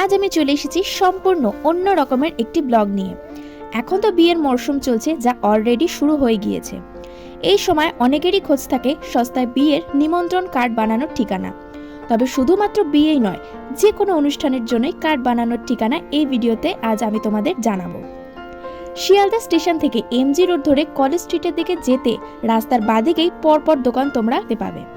আজ আমি চলে এসেছি সম্পূর্ণ অন্য রকমের একটি ব্লগ নিয়ে। এখন তো বিয়ের মরশুম চলছে যা অলরেডি শুরু হয়ে গিয়েছে। এই সময় অনেকেরই খোঁজ থাকে সস্তায় বিয়ের নিমন্ত্রণ কার্ড বানানোর ঠিকানা। তবে শুধুমাত্র বিয়েই নয় যে কোনো অনুষ্ঠানের জন্যই কার্ড বানানোর ঠিকানা এই ভিডিওতে আজ আমি তোমাদের জানাব। শিয়ালদা স্টেশন থেকে এমজি রোড ধরে কলেজ স্ট্রিটের দিকে যেতে রাস্তার বাদিকেই পরপর দোকান তোমরা পাবে।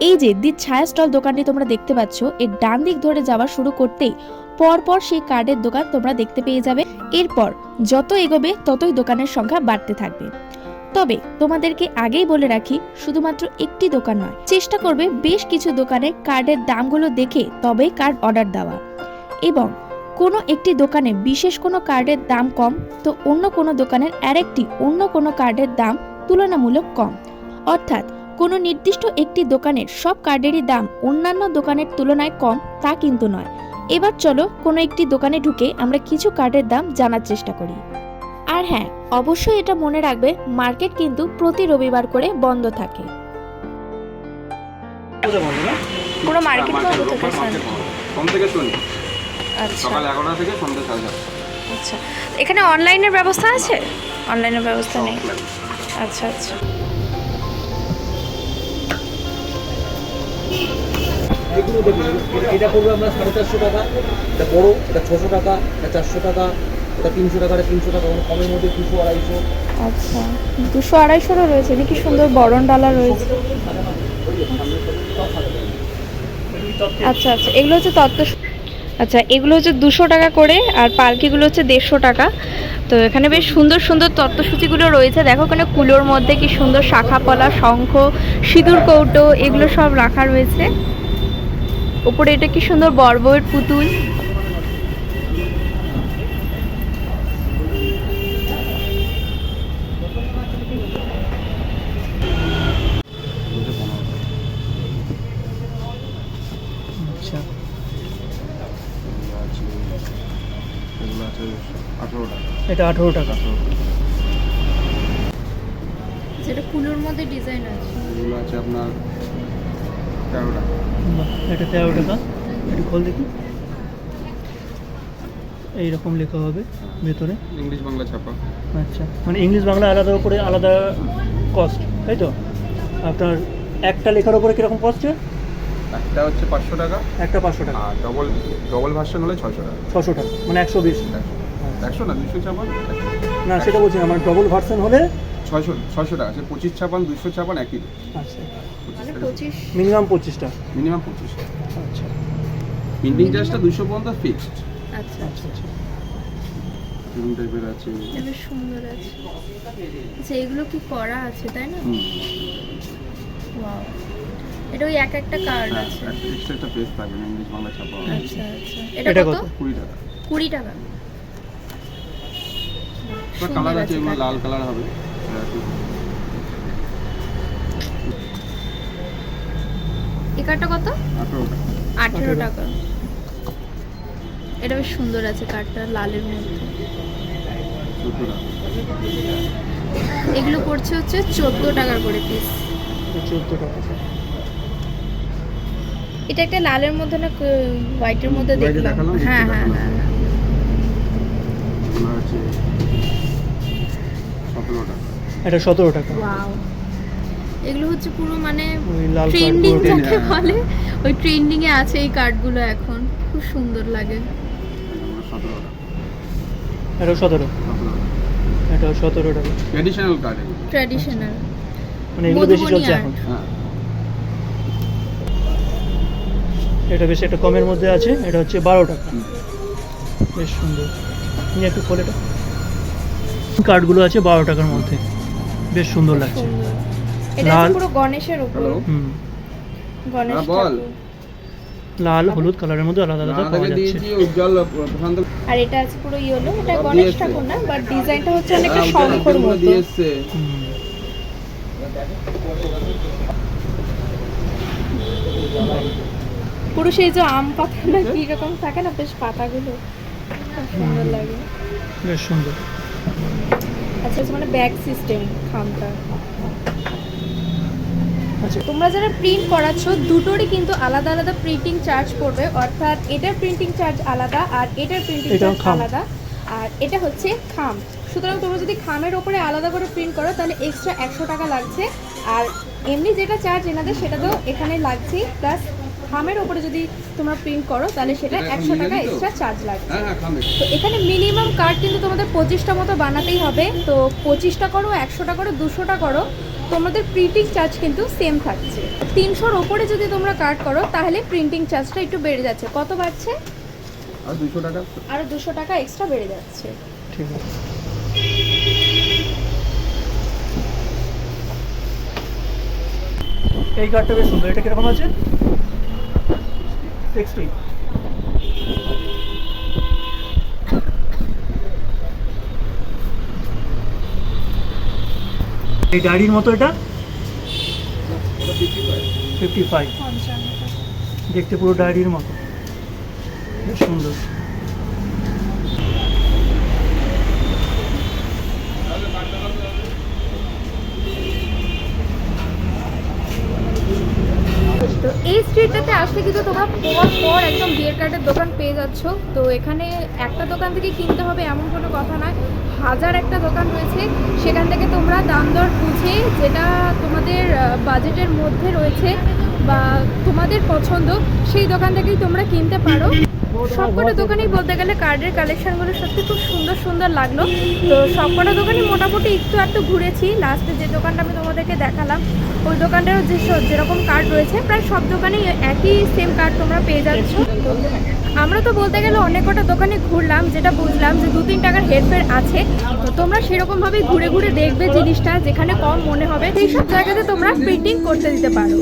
এই যে দি ছায়া স্টল দোকানটি তোমরা দেখতে পাচ্ছ, এর ডান দিক ধরে যাওয়া শুরু করতেই পরপর সেই কার্ডের দোকান তোমরা দেখতে পেয়ে যাবে। এরপর যত এগোবে ততই দোকানের সংখ্যা বাড়তে থাকবে। তবে তোমাদেরকে আগেই বলে রাখি, শুধুমাত্র একটি দোকান নয়, চেষ্টা করবে বেশ কিছু দোকানে কার্ডের দামগুলো দেখে তবেই কার্ড অর্ডার দেওয়া। এবং কোনো একটি দোকানে বিশেষ কোনো কার্ডের দাম কম, তো অন্য কোনো দোকানের আরেকটি অন্য কোনো কার্ডের দাম তুলনামূলক কম। অর্থাৎ কোনো নির্দিষ্ট একটি দোকানের সব কার্ডেরই দাম অন্যান্য দোকানের তুলনায় কম তা কিন্তু নয়। এবার চলো কোনো একটি দোকানে ঢুকে আমরা কিছু কার্ডের দাম জানার চেষ্টা করি। আর হ্যাঁ অবশ্যই এটা মনে রাখবে মার্কেট কিন্তু প্রতি রবিবার করে বন্ধ থাকে। পুরো মার্কেট বন্ধ থাকে সোম থেকে শনি। আচ্ছা। সকাল এগারোটা থেকে সন্ধ্যে সাড়ে সাতটা আচ্ছা। এখানে অনলাইনের ব্যবস্থা আছে? অনলাইনের ব্যবস্থা নেই। আচ্ছা আচ্ছা। এগুলো দেখুন এটা- করব আমরা সাড়ে চারশো টাকা এটা বড়ো এটা ছশো টাকা এটা চারশো টাকা এটা তিনশো টাকা এটা তিনশো টাকা মানে কমের মধ্যে দুশো আড়াইশো। আচ্ছা দুশো আড়াইশোরও রয়েছে দেখি সুন্দর বরণ ডালা রয়েছে? আচ্ছা আচ্ছা এগুলো হচ্ছে তত্ত্ব আচ্ছা এগুলো হচ্ছে দুশো টাকা করে আর পালকিগুলো হচ্ছে দেড়শো টাকা। তো এখানে বেশ সুন্দর সুন্দর তত্ত্বসূচিগুলো রয়েছে। দেখো ওখানে কুলোর মধ্যে কি সুন্দর শাখা পলা শঙ্খ, সিঁদুর, কৌটো এগুলো সব রাখা রয়েছে। ওপরে এটা কি সুন্দর বর্বর পুতুল। আছে আঠেরো টাকা। এটা আঠেরো টাকা। যেটা কুলোর মধ্যে ডিজাইন আছে। এগুলো আছে আপনার তেরো টাকা। এটা তেরো টাকা। এটা খোল দেখি। এইরকম লেখা হবে ভেতরে। ইংলিশ বাংলা ছাপা। আচ্ছা মানে ইংলিশ বাংলা আলাদা করে আলাদা কস্ট তাই তো? আপনার একটা লেখার উপরে কীরকম কস্ট একটা হচ্ছে পাঁচশো টাকা। একটা পাঁচশো টাকা। আর ডবল ডবল ভার্সন হলে ছশো টাকা। ছশো টাকা মানে একশো বিশ। একশো না দুশো ছাপান না সেটা বলছি মানে ডবল ভার্সন হলে ছয়শো ছয়শো টাকা সে পঁচিশ ছাপান দুশো ছাপান একই আচ্ছা। মানে মিনিমাম পঁচিশটা মিনিমাম পঁচিশ আচ্ছা। প্রিন্টিং চার্জটা দুশো পর্যন্ত ফিক্সড আচ্ছা। আচ্ছা আচ্ছা। এরকম টাইপের আছে। বেশ সুন্দর আছে। আচ্ছা এগুলো কি করা আছে তাই না? ওয়াও। এটা ওই এক একটা কার্ড হ্যাঁ আছে। একটা এক্সট্রা একটা পেজ ইংলিশ বাংলা ছাপা। আচ্ছা আচ্ছা। এটা কত? কত? কুড়ি টাকা। কুড়ি টাকা। এবার কালার আছে এগুলো লাল কালার হবে। কত? আঠেরো টাকা। আঠেরো আঠেরো। টাকা। এটা বেশ সুন্দর আছে কার্ডটা লালের মধ্যে। এগুলো পড়ছে হচ্ছে চোদ্দ টাকার করে পিস চোদ্দ টাকা। এটা একটা লালের মধ্যে না হোয়াইটের মধ্যে দেখলাম। হ্যাঁ হ্যাঁ হ্যাঁ। এটা সতেরো টাকা। ওয়াও এগুলো হচ্ছে পুরো মানে ট্রেন্ডিং যাকে। বলে ওই ট্রেন্ডিং এ আছে এই কার্ডগুলো এখন। খুব সুন্দর লাগে। সতেরো টাকা। এটা সতেরো। এটা সতেরো টাকা। ট্র্যাডিশনাল কার্ড ট্র্যাডিশনাল মানে এগুলো বেশি চলছে এখন। হ্যাঁ। এটা বেশ একটা কমের মধ্যে আছে এটা হচ্ছে বারো টাকা। বেশ সুন্দর। নিয়ে একটু খোলে এটা। কার্ডগুলো আছে বারো টাকার মধ্যে। বেশ সুন্দর লাগছে। লাল- পুরো গণেশের উপর। হুম। গণেশ হ্যাঁ, বল। লাল হলুদ কালারের মধ্যে আলাদা আলাদা পাওয়া যাচ্ছে। দিয়েছি আর এটা আছে পুরো ইয়েলো এটা গণেশ ঠাকুর না বাট ডিজাইনটা হচ্ছে অনেকটা হ্যাঁ, শঙ্কর মতো। দিয়ে এসছে হুম। পুরো সেই যে আম পাতা না কি রকম থাকে না বেশ পাতাগুলো সুন্দর লাগে। বেশ সুন্দর। আচ্ছা মানে ব্যাগ সিস্টেম খামটা। আচ্ছা। তোমরা যারা প্রিন্ট করাচ্ছ দুটোরই কিন্তু আলাদা আলাদা প্রিন্টিং চার্জ পড়বে। অর্থাৎ এটার প্রিন্টিং চার্জ আলাদা আর এটার প্রিন্টিং চার্জ আলাদা। আর এটা হচ্ছে খাম। সুতরাং তোমরা যদি খামের ওপরে আলাদা করে প্রিন্ট করো তাহলে এক্সট্রা একশো টাকা লাগছে। আর এমনি যেটা চার্জ এনাদের সেটা তো এখানে লাগছেই প্লাস খামের ওপরে যদি তোমরা প্রিন্ট করো তাহলে সেটা একশো টাকা এক্সট্রা চার্জ লাগছে হ্যাঁ হ্যাঁ তো এখানে মিনিমাম কার্ড কিন্তু তোমাদের পঁচিশটা মতো বানাতেই হবে। তো পঁচিশটা করো একশোটা করো দুশোটা করো। তোমাদের প্রিন্টিং চার্জ কিন্তু সেম থাকছে। তিনশোর ওপরে যদি তোমরা কার্ড করো তাহলে প্রিন্টিং চার্জটা একটু বেড়ে যাচ্ছে। কত বাড়ছে? আর দুশো টাকা? আরও দুশো টাকা এক্সট্রা বেড়ে যাচ্ছে। ঠিক আছে। এই কার্ডটা বেশ সুন্দর। এটা কীরকম আছে? সিক্সটি এই ডায়েরির মতো এটা? Fifty five. দেখতে পুরো ডায়েরির মতো। সুন্দর। এই স্ট্রিটটাতে আসলে কিন্তু তোমরা পর পর একদম বিয়ের কার্ডের দোকান পেয়ে যাচ্ছ। তো এখানে একটা দোকান থেকে কিনতে হবে এমন কোনো কথা নয়। হাজার একটা দোকান রয়েছে। সেখান থেকে তোমরা দাম দর বুঝে যেটা তোমাদের বাজেটের মধ্যে রয়েছে বা তোমাদের পছন্দ, সেই দোকান থেকেই তোমরা কিনতে পারো। সবকটা দোকানেই বলতে গেলে কার্ডের কালেকশনগুলো সত্যি খুব সুন্দর সুন্দর লাগল। তো সবকটা দোকানই মোটামুটি একটু একটু ঘুরেছি। লাস্টে যে দোকানটা আমি তোমাদেরকে দেখালাম, ওই দোকানটারও যে যেরকম কার্ড রয়েছে, প্রায় সব দোকানেই একই সেম কার্ড তোমরা পেয়ে যাচ্ছ। আমরা তো বলতে গেলে অনেক কটা দোকানে ঘুরলাম, যেটা বুঝলাম যে দু তিন টাকার হেরফের আছে। তো তোমরা সেরকমভাবেই ঘুরে ঘুরে দেখবে জিনিসটা, যেখানে কম মনে হবে সেই সব জায়গাতে তোমরা প্রিন্টিং করতে দিতে পারো।